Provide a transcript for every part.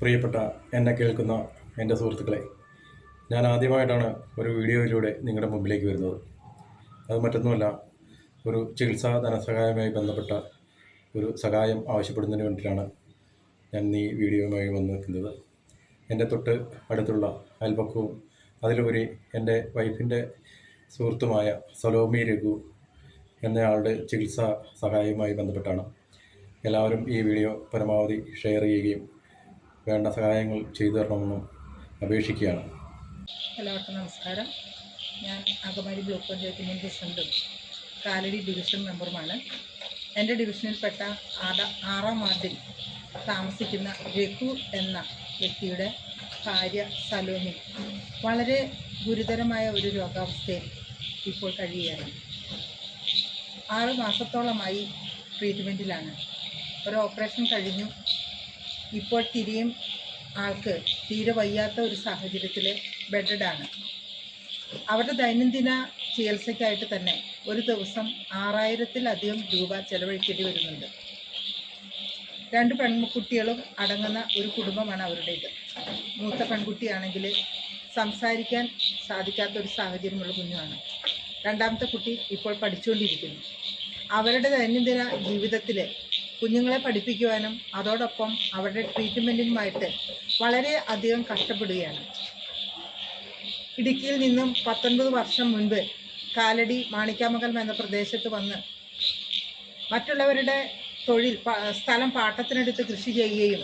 പ്രിയപ്പെട്ട എന്നെ കേൾക്കുന്ന എന്റെ സുഹൃത്തുക്കളെ ഞാൻ ആദ്യമായിട്ടാണ് ഒരു വീഡിയോയിലൂടെ നിങ്ങളുടെ മുമ്പിലേക്ക് വരുന്നത്. അത് മറ്റൊന്നുമല്ല ഒരു ചികിത്സാ ധനസഹായവുമായി ബന്ധപ്പെട്ട ഒരു സഹായം ആവശ്യപ്പെടുന്നതിന് വേണ്ടിയിട്ടാണ് ഞാൻ ഈ വീഡിയോയുമായി വന്നു നിൽക്കുന്നത് എന്റെ തൊട്ട് അടുത്തുള്ള അയൽപക്കവും അതിലുപരി എന്റെ വൈഫിന്റെ സുഹൃത്തുമായ സലോമി രഘു എന്നയാളുടെ ചികിത്സാ സഹായവുമായി ബന്ധപ്പെട്ടാണ് എല്ലാവരും ഈ വീഡിയോ പരമാവധി ഷെയർ ചെയ്യുകയും വേണ്ട സഹായങ്ങൾ ചെയ്തു തരണമെന്നും അപേക്ഷിക്കുകയാണ്. എല്ലാവർക്കും നമസ്കാരം. ഞാൻ അകമാരി ബ്ലോക്ക് പഞ്ചായത്ത് മുൻ പ്രസിഡന്റും കാലടി ഡിവിഷൻ മെമ്പറുമാണ്. എന്റെ ഡിവിഷനിൽപ്പെട്ട ആറാം വാർഡിൽ താമസിക്കുന്ന രഘു എന്ന വ്യക്തിയുടെ ഭാര്യ സലോമി വളരെ ഗുരുതരമായ ഒരു രോഗാവസ്ഥയിൽ ഇപ്പോൾ കഴിയുകയാണ്. ആറ് മാസത്തോളമായി ട്രീറ്റ്മെന്റിലാണ് ഒരു ഓപ്പറേഷൻ കഴിഞ്ഞു. ഇപ്പോൾ തിരിയും ആൾക്ക് തീരെ വയ്യാത്ത ഒരു സാഹചര്യത്തിൽ ബെഡഡാണ്. അവരുടെ ദൈനംദിന ചികിത്സയ്ക്കായിട്ട് തന്നെ ഒരു ദിവസം ആറായിരത്തിലധികം രൂപ ചെലവഴിക്കേണ്ടി വരുന്നുണ്ട്. രണ്ട് പെൺകുട്ടികളും അടങ്ങുന്ന ഒരു കുടുംബമാണ് അവരുടേത്. മൂത്ത പെൺകുട്ടിയാണെങ്കിൽ സംസാരിക്കാൻ സാധിക്കാത്ത ഒരു സാഹചര്യമുള്ള കുഞ്ഞുമാണ്. രണ്ടാമത്തെ കുട്ടി ഇപ്പോൾ പഠിച്ചുകൊണ്ടിരിക്കുന്നു. അവരുടെ ദൈനംദിന ജീവിതത്തിൽ കുഞ്ഞുങ്ങളെ പഠിപ്പിക്കുവാനും അതോടൊപ്പം അവരുടെ ട്രീറ്റ്മെന്റിനുമായിട്ട് വളരെ അധികം കഷ്ടപ്പെടുകയാണ്. ഇടുക്കിയിൽ നിന്നും പത്തൊൻപത് വർഷം മുൻപ് കാലടി മാണിക്കാമകൽ എന്ന പ്രദേശത്ത് വന്ന് മറ്റുള്ളവരുടെ തൊഴിൽ സ്ഥലം പാട്ടത്തിനെടുത്ത് കൃഷി ചെയ്യുകയും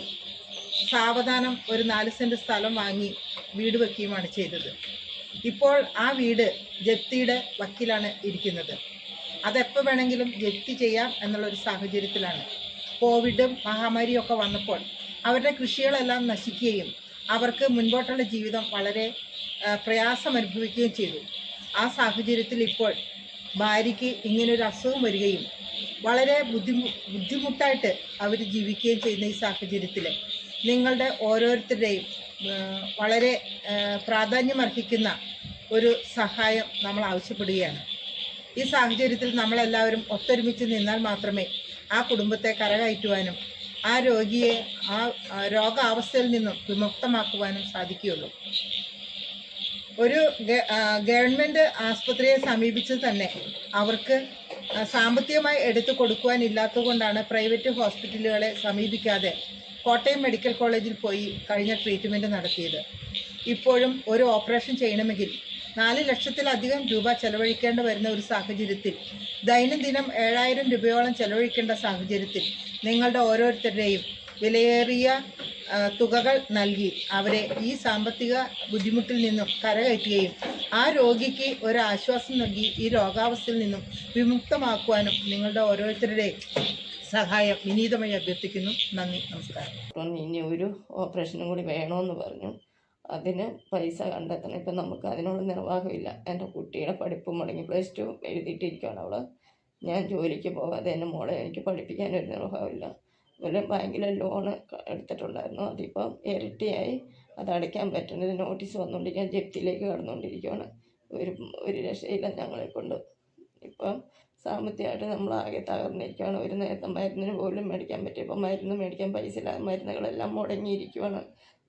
സാവധാനം ഒരു നാല് സെന്റ് സ്ഥലം വാങ്ങി വീട് വെക്കുകയുമാണ് ചെയ്തത്. ഇപ്പോൾ ആ വീട് ജപ്തിയുടെ വക്കിലാണ് ഇരിക്കുന്നത്. അതെപ്പോൾ വേണമെങ്കിലും ജപ്തി ചെയ്യാം എന്നുള്ളൊരു സാഹചര്യത്തിലാണ് കോവിഡും മഹാമാരിയും ഒക്കെ വന്നപ്പോൾ അവരുടെ കൃഷികളെല്ലാം നശിക്കുകയും അവർക്ക് മുൻപോട്ടുള്ള ജീവിതം വളരെ പ്രയാസം അനുഭവിക്കുകയും ചെയ്തു. ആ സാഹചര്യത്തിൽ ഇപ്പോൾ ഭാര്യയ്ക്ക് ഇങ്ങനൊരു അസുഖം വരികയും വളരെ ബുദ്ധിമു ബുദ്ധിമുട്ടായിട്ട് അവർ ജീവിക്കുകയും ചെയ്യുന്ന ഈ സാഹചര്യത്തിൽ നിങ്ങളുടെ ഓരോരുത്തരുടെയും വളരെ പ്രാധാന്യം പ്രാധാന്യമർഹിക്കുന്ന ഒരു സഹായം നമ്മൾ ആവശ്യപ്പെടുകയാണ്. ഈ സാഹചര്യത്തിൽ നമ്മളെല്ലാവരും ഒത്തൊരുമിച്ച് നിന്നാൽ മാത്രമേ ആ കുടുംബത്തെ കരകയറ്റുവാനും ആ രോഗിയെ ആ രോഗാവസ്ഥയിൽ നിന്നും വിമുക്തമാക്കുവാനും സാധിക്കുകയുള്ളൂ. ഒരു ഗവൺമെന്റ് ആസ്പത്രിയെ സമീപിച്ച് തന്നെ അവർക്ക് സാമ്പത്തികമായി എടുത്തു കൊടുക്കുവാനില്ലാത്തതുകൊണ്ടാണ് പ്രൈവറ്റ് ഹോസ്പിറ്റലുകളെ സമീപിക്കാതെ കോട്ടയം മെഡിക്കൽ കോളേജിൽ പോയി കഴിഞ്ഞ ട്രീറ്റ്മെന്റ് നടത്തിയത്. ഇപ്പോഴും ഒരു ഓപ്പറേഷൻ ചെയ്യണമെങ്കിൽ നാല് ലക്ഷത്തിലധികം രൂപ ചെലവഴിക്കേണ്ടി വരുന്ന ഒരു സാഹചര്യത്തിൽ ദൈനംദിനം ഏഴായിരം രൂപയോളം ചെലവഴിക്കേണ്ട സാഹചര്യത്തിൽ നിങ്ങളുടെ ഓരോരുത്തരുടെയും വിലയേറിയ തുകകൾ നൽകി അവരെ ഈ സാമ്പത്തിക ബുദ്ധിമുട്ടിൽ നിന്നും കരകയറ്റുകയും ആ രോഗിക്ക് ഒരു ആശ്വാസം നൽകി ഈ രോഗാവസ്ഥയിൽ നിന്നും വിമുക്തമാക്കുവാനും നിങ്ങളുടെ ഓരോരുത്തരുടെയും സഹായം വിനീതമായി അഭ്യർത്ഥിക്കുന്നു. നന്ദി. നമസ്കാരം. ഇനി ഒരു ഓപ്പറേഷനും കൂടി വേണമെന്ന് പറഞ്ഞു. അതിന് പൈസ കണ്ടെത്തണം. ഇപ്പം നമുക്ക് അതിനുള്ള നിർവാഹമില്ല. എന്റെ കുട്ടിയുടെ പഠിപ്പ് മുടങ്ങി പ്ലസ് ടു എഴുതിയിട്ടിരിക്കുകയാണ് അവൾ ഞാൻ ജോലിക്ക് പോകാതെ എന്റെ മോളെ എനിക്ക് പഠിപ്പിക്കാനൊരു നിർവാഹമില്ല. അതുപോലെ ബാങ്കിൽ ലോണ് എടുത്തിട്ടുണ്ടായിരുന്നു. അതിപ്പം ഇരട്ടിയായി. അത് അടയ്ക്കാൻ പറ്റുന്നത് നോട്ടീസ് വന്നുകൊണ്ടിരിക്കാൻ ജപ്തിയിലേക്ക് കടന്നുകൊണ്ടിരിക്കുകയാണ് ഒരു ഒരു രക്ഷയില്ല ഞങ്ങളെ കൊണ്ട് ഇപ്പം സാമ്പത്തികമായിട്ട് നമ്മൾ ആകെ തകർന്നിരിക്കുകയാണ് ഒരു നേരത്തെ മരുന്നിന് പോലും മേടിക്കാൻ പറ്റും ഇപ്പം മരുന്ന് മേടിക്കാൻ പൈസ ഇല്ല മരുന്നുകളെല്ലാം മുടങ്ങിയിരിക്കുകയാണ്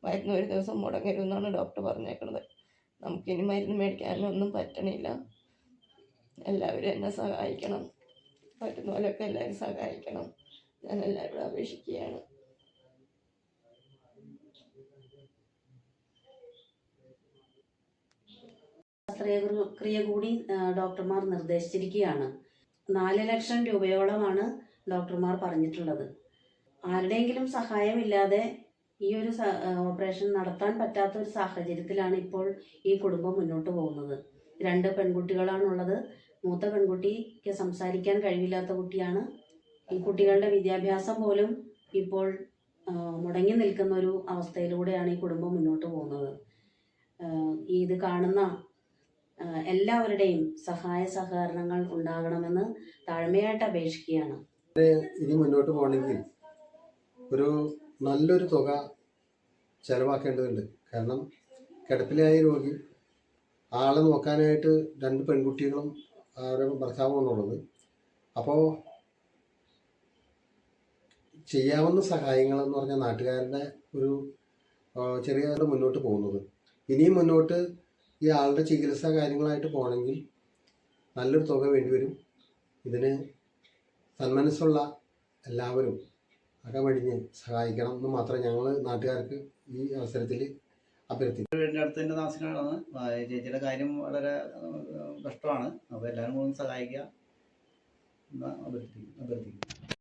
മരുന്ന് ഒരു ദിവസം മുടങ്ങരുതെന്നാണ് ഡോക്ടർ പറഞ്ഞേക്കുന്നത് നമുക്കിനി മരുന്ന് മേടിക്കാനൊന്നും പറ്റണില്ല. എല്ലാവരും എന്നെ സഹായിക്കണം. പറ്റുന്ന പോലെയൊക്കെ എല്ലാവരും സഹായിക്കണം. ഞാൻ എല്ലാവരോടും അപേക്ഷിക്കുകയാണ്. ശസ്ത്രക്രിയ കൂടി ഡോക്ടർമാർ നിർദ്ദേശിച്ചിരിക്കുകയാണ്. നാല് ലക്ഷം രൂപയോളമാണ് ഡോക്ടർമാർ പറഞ്ഞിട്ടുള്ളത്. ആരുടെയെങ്കിലും സഹായമില്ലാതെ ഈ ഒരു ഓപ്പറേഷൻ നടത്താൻ പറ്റാത്ത ഒരു സാഹചര്യത്തിലാണ് ഇപ്പോൾ ഈ കുടുംബം മുന്നോട്ട് പോകുന്നത്. രണ്ട് പെൺകുട്ടികളാണുള്ളത്. മൂത്ത പെൺകുട്ടിക്ക് സംസാരിക്കാൻ കഴിവില്ലാത്ത കുട്ടിയാണ്. ഈ കുട്ടികളുടെ വിദ്യാഭ്യാസം പോലും ഇപ്പോൾ മുടങ്ങി നിൽക്കുന്ന ഒരു അവസ്ഥയിലൂടെയാണ് ഈ കുടുംബം മുന്നോട്ട് പോകുന്നത്. ഇത് കാണുന്ന എല്ലാവരുടെയും സഹായ സഹകരണങ്ങൾ ഉണ്ടാകണമെന്ന് താഴ്മയായിട്ട് അപേക്ഷിക്കുകയാണ്. ഇനി മുന്നോട്ട് പോകണമെങ്കിൽ ഒരു നല്ലൊരു തുക ചെലവാക്കേണ്ടതുണ്ട്. കാരണം കിടപ്പിലായ രോഗി ആളെ നോക്കാനായിട്ട് രണ്ട് പെൺകുട്ടികളും അവരുടെ ഉള്ളത്. അപ്പോൾ ചെയ്യാവുന്ന സഹായങ്ങളെന്ന് പറഞ്ഞാൽ നാട്ടുകാരുടെ ഒരു ചെറിയ മുന്നോട്ട് പോകുന്നത്. ഇനിയും മുന്നോട്ട് ഈ ആളുടെ ചികിത്സ കാര്യങ്ങളായിട്ട് പോകണമെങ്കിൽ നല്ലൊരു തുക വേണ്ടിവരും ഇതിന് സന്മനസ്സുള്ള എല്ലാവരും അകമഴിഞ്ഞ് സഹായിക്കണം എന്ന് മാത്രം ഞങ്ങൾ നാട്ടുകാർക്ക് ഈ അവസരത്തിൽ അടുത്ത് തന്നെ താമസിക്കുന്നതാണ്. ചേച്ചിയുടെ കാര്യം വളരെ കഷ്ടമാണ്. അപ്പോൾ എല്ലാവരും കൂടി സഹായിക്കുക. എന്ന് അഭ്യർത്ഥിക്കുന്നു അഭ്യർത്ഥിക്കുന്നു.